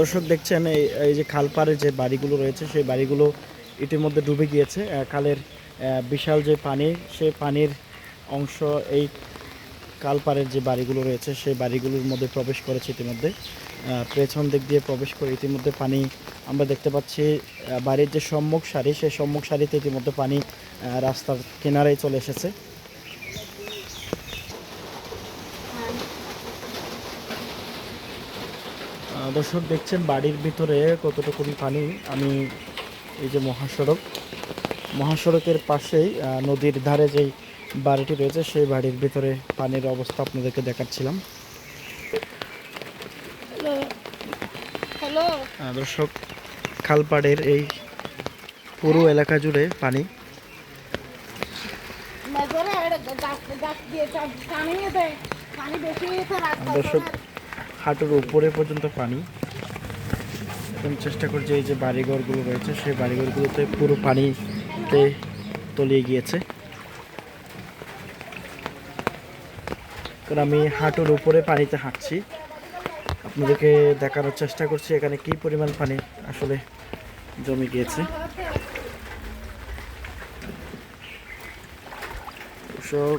দর্শক দেখছেন, এই এই যে খালপাড়ে যে বাড়িগুলো রয়েছে, সেই বাড়িগুলো ইতিমধ্যে ডুবে গিয়েছে। খালের বিশাল যে পানি, সেই পানির অংশ এই কালপাড়ের যে বাড়িগুলো রয়েছে, সেই বাড়িগুলোর মধ্যে প্রবেশ করেছে ইতিমধ্যে। পেছন দিক দিয়ে প্রবেশ করে ইতিমধ্যে পানি আমরা দেখতে পাচ্ছি বাড়ির যে সম্মুখ সারি, সেই সম্মুখ সারিতে ইতিমধ্যে পানি রাস্তার কিনারেই চলে এসেছে। দর্শক দেখছেন বাড়ির ভিতরে কতটুকুন পানি আমি এই যে মহাসড়ক মহাসড়কের পাশেই নদীর ধারে যেই বাড়িটি রয়েছে সেই বাড়ির ভিতরে পানির অবস্থা আপনাদেরকে দেখাচ্ছিলাম। দর্শক খালপাড়ের এই পুরো এলাকা জুড়ে পানি। দর্শক হাঁটুর উপরে পর্যন্ত পানি। এখন চেষ্টা করছি এই যে বাড়িঘরগুলো রয়েছে, সেই বাড়িঘরগুলোতে পুরো পানিতে তলিয়ে গিয়েছে। কারণ আমি হাঁটুর উপরে পানিতে হাঁটছি। আপনাদেরকে দেখানোর চেষ্টা করছি এখানে কি পরিমাণ পানি আসলে জমে গিয়েছে। সব